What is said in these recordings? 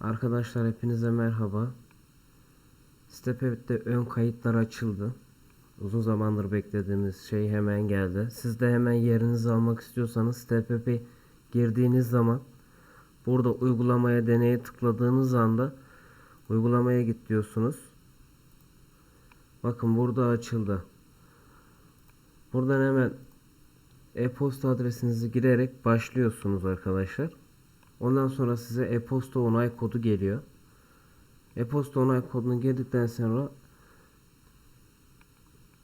Arkadaşlar hepinize merhaba. Stepet'te ön kayıtlar açıldı. Uzun zamandır beklediğimiz şey hemen geldi. Siz de hemen yerinizi almak istiyorsanız Stepet'e girdiğiniz zaman burada uygulamaya deneye tıkladığınız anda uygulamaya git diyorsunuz. Bakın burada açıldı. Buradan hemen e-posta adresinizi girerek başlıyorsunuz arkadaşlar. Ondan sonra size e-posta onay kodu geliyor. E-posta onay kodunu girdikten sonra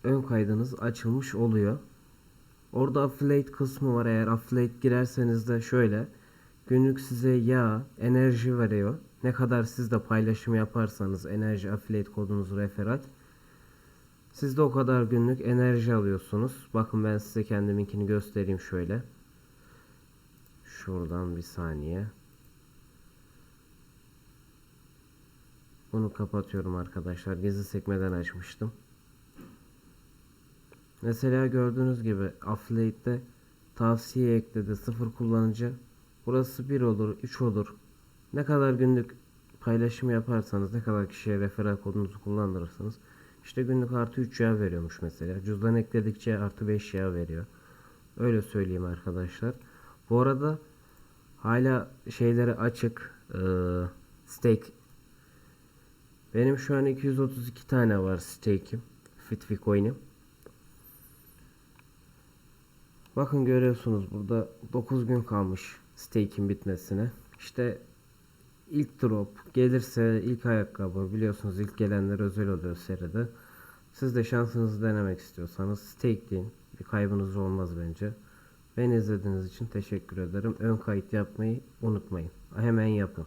ön kaydınız açılmış oluyor. Orada affiliate kısmı var. Eğer affiliate girerseniz de şöyle günlük size yağ, enerji veriyor. Ne kadar siz de paylaşım yaparsanız enerji affiliate kodunuz referat siz de o kadar günlük enerji alıyorsunuz. Bakın ben size kendiminkini göstereyim şöyle. Şuradan bir saniye. Bunu kapatıyorum arkadaşlar. Gizli sekmeden açmıştım. Mesela gördüğünüz gibi affiliate'de tavsiye ekledi. Sıfır kullanıcı. Burası 1 olur, 3 olur. Ne kadar günlük paylaşım yaparsanız, ne kadar kişiye referral kodunuzu kullandırırsanız işte günlük artı 3 yağ veriyormuş mesela. Cüzdan ekledikçe artı 5 yağ veriyor. Öyle söyleyeyim arkadaşlar. Bu arada hala şeyleri açık. Ee, stake. Benim şu an 232 tane var stake'im. Fitvi coin'im. Bakın görüyorsunuz burada 9 gün kalmış stake'in bitmesine. İşte ilk drop gelirse ilk ayakkabı biliyorsunuz ilk gelenler özel oluyor seride. Siz de şansınızı denemek istiyorsanız stake deyin. Bir kaybınız olmaz bence. Beni izlediğiniz için teşekkür ederim. Ön kayıt yapmayı unutmayın. Hemen yapın.